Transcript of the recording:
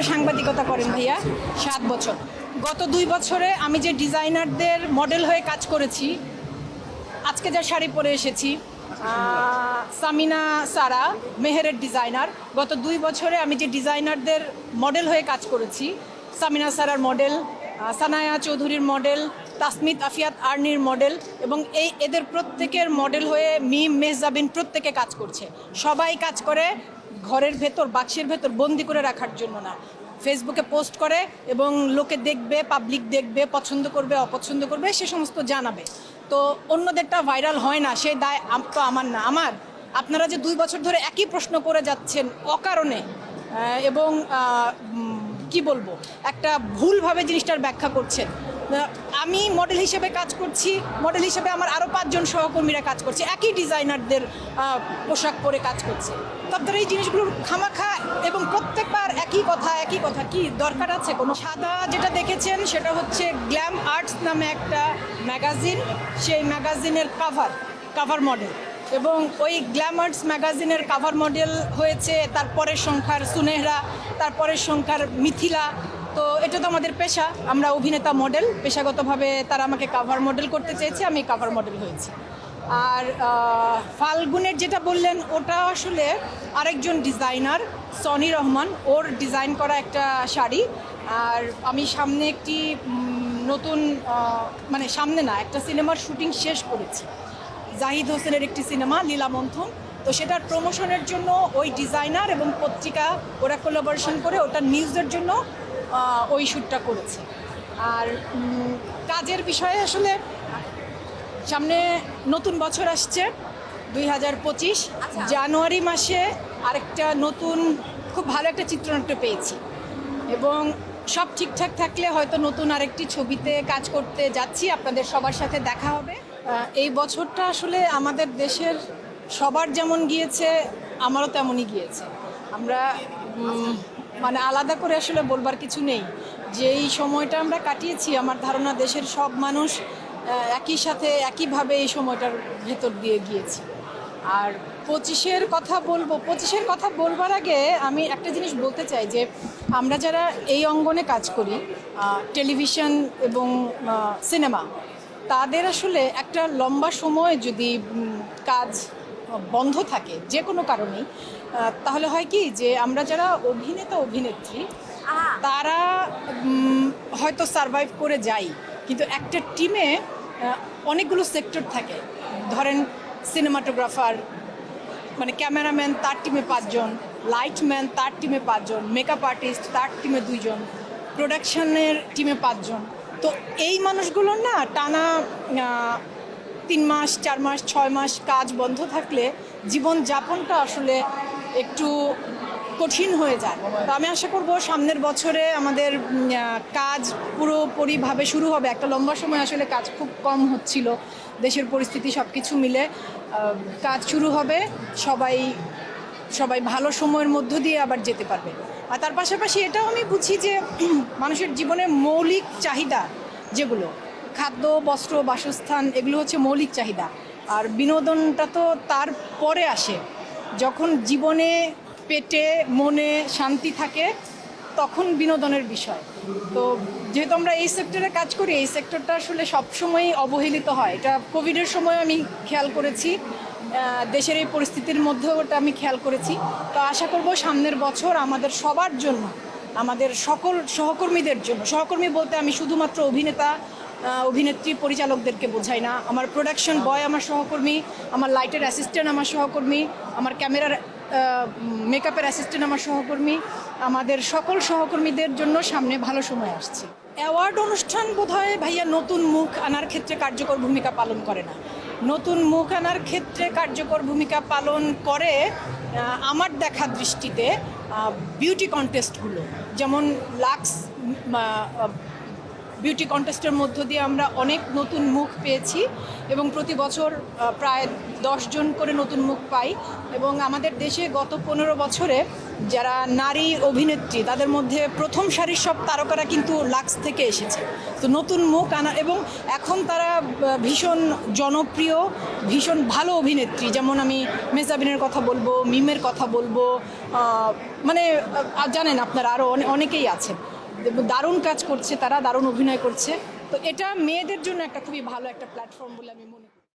ধরে সাংবাদিকতা করেন ভাইয়া, সাত বছর। গত দুই বছরে আমি যে ডিজাইনারদের মডেল হয়ে কাজ করেছি, আজকে যা শাড়ি পরে এসেছি সামিনা সারা, মেহেরের ডিজাইনার। গত দুই বছরে আমি যে ডিজাইনারদের মডেল হয়ে কাজ করেছি, সামিনা সারার মডেল সানায়া চৌধুরীর মডেল, তাসমিত আফিয়াত আর্নির মডেল এবং এই এদের প্রত্যেকের মডেল হয়ে মিম মেহজাবিন প্রত্যেকে কাজ করছে। সবাই কাজ করে ঘরের ভেতর, বাক্সের ভেতর বন্দি করে রাখার জন্য না। ফেসবুকে পোস্ট করে এবং লোকে দেখবে পাবলিক দেখবে, পছন্দ করবে, অপছন্দ করবে, সে সমস্ত জানাবে। তো অন্যদেরটা ভাইরাল হয় না সেই দায় তো আমার না। আমার, আপনারা যে দুই বছর ধরে একই প্রশ্ন করে যাচ্ছেন অকারণে এবং কি বলব, একটা ভুলভাবে জিনিসটার ব্যাখ্যা করছেন। আমি মডেল হিসেবে কাজ করছি মডেল হিসেবে আমার আরও পাঁচজন সহকর্মীরা কাজ করছে, একই ডিজাইনারদের পোশাক পরে কাজ করছে। তো আপনারা এই জিনিসগুলোর খামাখা এবং প্রত্যেকবার একই কথা একই কথা কি দরকার আছে কোনো? সাদা যেটা দেখেছেন সেটা হচ্ছে গ্ল্যাম আর্টস নামে একটা ম্যাগাজিন। সেই ম্যাগাজিনের কাভার কাভার মডেল এবং ওই গ্ল্যামার্স ম্যাগাজিনের কাভার মডেল হয়েছে, তারপরের সংখ্যার সুনেহরা, তারপরের সংখ্যার মিথিলা। তো এটা তো আমাদের পেশা, আমরা অভিনেতা মডেল পেশাগতভাবে তারা আমাকে কাভার মডেল করতে চেয়েছে, আমি কাভার মডেল হয়েছি। আর ফাল্গুনের যেটা বললেন, ওটা আসলে আরেকজন ডিজাইনার, সনি রহমান। ওর ডিজাইন করা একটা শাড়ি। আর আমি সামনে একটি নতুন মানে সামনে না, একটা সিনেমার শুটিং শেষ করেছি। জাহিদ হোসেনের একটি সিনেমা, লীলা মন্থন। তো সেটার প্রমোশনের জন্য ওই ডিজাইনার এবং পত্রিকা ওরা কোলাবোরেশন করে ওটা নিউজের জন্য ওই শ্যুটটা করেছে। আর কাজের বিষয়ে আসলে সামনে নতুন বছর আসছে দুই হাজার পঁচিশ। জানুয়ারি মাসে আরেকটা নতুন খুব ভালো একটা চিত্রনাট্য পেয়েছি। এবং সব ঠিকঠাক থাকলে হয়তো নতুন আরেকটি ছবিতে কাজ করতে যাচ্ছি। আপনাদের সবার সাথে দেখা হবে। এই বছরটা আসলে আমাদের দেশের সবার যেমন গিয়েছে আমারও তেমনই গিয়েছে। আমরা মানে আলাদা করে আসলে বলবার কিছু নেই। যে এই সময়টা আমরা কাটিয়েছি আমার ধারণা দেশের সব মানুষ একই সাথে একইভাবে এই সময়টার ভেতর দিয়ে গিয়েছি। আর পঁচিশের কথা বলব পঁচিশের কথা বলবার আগে আমি একটা জিনিস বলতে চাই যে আমরা যারা এই অঙ্গনে কাজ করি টেলিভিশন এবং সিনেমা তাদের আসলে একটা লম্বা সময় যদি কাজ বন্ধ থাকে যে কোনো কারণেই তাহলে হয় কি যে আমরা যারা অভিনেতা অভিনেত্রী তারা হয়তো সারভাইভ করে যাই। কিন্তু একটা টিমে অনেকগুলো সেক্টর থাকে। ধরেন সিনেমাটোগ্রাফার মানে ক্যামেরাম্যান তার টিমে পাঁচজন লাইটম্যান তার টিমে পাঁচজন মেকআপ আর্টিস্ট তার টিমে দুইজন প্রোডাকশনের টিমে পাঁচজন। তো এই মানুষগুলোর না টানা তিন মাস, চার মাস, ছয় মাস কাজ বন্ধ থাকলে জীবন যাপনটা আসলে একটু কঠিন হয়ে যায়। তো আমি আশা করব সামনের বছরে আমাদের কাজ পুরোপুরিভাবে শুরু হবে। একটা লম্বা সময় আসলে কাজ খুব কম হচ্ছিল। দেশের পরিস্থিতি সব কিছু মিলে কাজ শুরু হবে। সবাই সবাই ভালো সময়ের মধ্য দিয়ে আবার যেতে পারবে। আর তার পাশাপাশি এটাও আমি বুঝি যে, মানুষের জীবনে মৌলিক চাহিদা যেগুলো, খাদ্য, বস্ত্র, বাসস্থান, এগুলো হচ্ছে মৌলিক চাহিদা। আর বিনোদনটা তো তার পরে আসে। যখন জীবনে, পেটে, মনে শান্তি থাকে, তখন বিনোদনের বিষয়। তো যেহেতু আমরা এই সেক্টরে কাজ করি, এই সেক্টরটা আসলে সবসময়ই অবহেলিত হয়। এটা কোভিডের সময় আমি খেয়াল করেছি। দেশের এই পরিস্থিতির মধ্যেও ওটা আমি খেয়াল করেছি। তো আশা করব সামনের বছর আমাদের সবার জন্য, আমাদের সকল সহকর্মীদের জন্য, সহকর্মী বলতে আমি শুধুমাত্র অভিনেতা অভিনেত্রী পরিচালকদেরকে বোঝাই না। আমার প্রোডাকশন বয় আমার সহকর্মী, আমার লাইটের অ্যাসিস্ট্যান্ট আমার সহকর্মী, আমার ক্যামেরার মেকআপের অ্যাসিস্ট্যান্ট আমার সহকর্মী, আমাদের সকল সহকর্মীদের জন্য সামনে ভালো সময় আসছে। অ্যাওয়ার্ড অনুষ্ঠান বোধহয় ভাইয়া নতুন মুখ আনার ক্ষেত্রে কার্যকর ভূমিকা পালন করে না। নতুন মুখ আনার ক্ষেত্রে কার্যকর ভূমিকা পালন করে আমার দেখা দৃষ্টিতে বিউটি কন্টেস্টগুলো যেমন লাক্স বিউটি কন্টেস্টের মধ্য দিয়ে আমরা অনেক নতুন মুখ পেয়েছি এবং প্রতি বছর প্রায় জন করে নতুন মুখ পাই এবং আমাদের দেশে গত পনেরো বছরে যারা নারী অভিনেত্রী, তাদের মধ্যে প্রথম সারির সব তারকারা কিন্তু লাক্স থেকে এসেছে। তো নতুন মুখ আনা, এবং এখন তারা ভীষণ জনপ্রিয়, ভীষণ ভালো অভিনেত্রী। যেমন আমি মেজাবিনের কথা বলব, মিমের কথা বলব মানে জানেন আপনারা আরও অনেকেই আছেন। দারুণ কাজ করছে, তারা দারুণ অভিনয় করছে। তো এটা মেয়েদের জন্য একটা খুবই ভালো একটা প্ল্যাটফর্ম বলে আমি মনে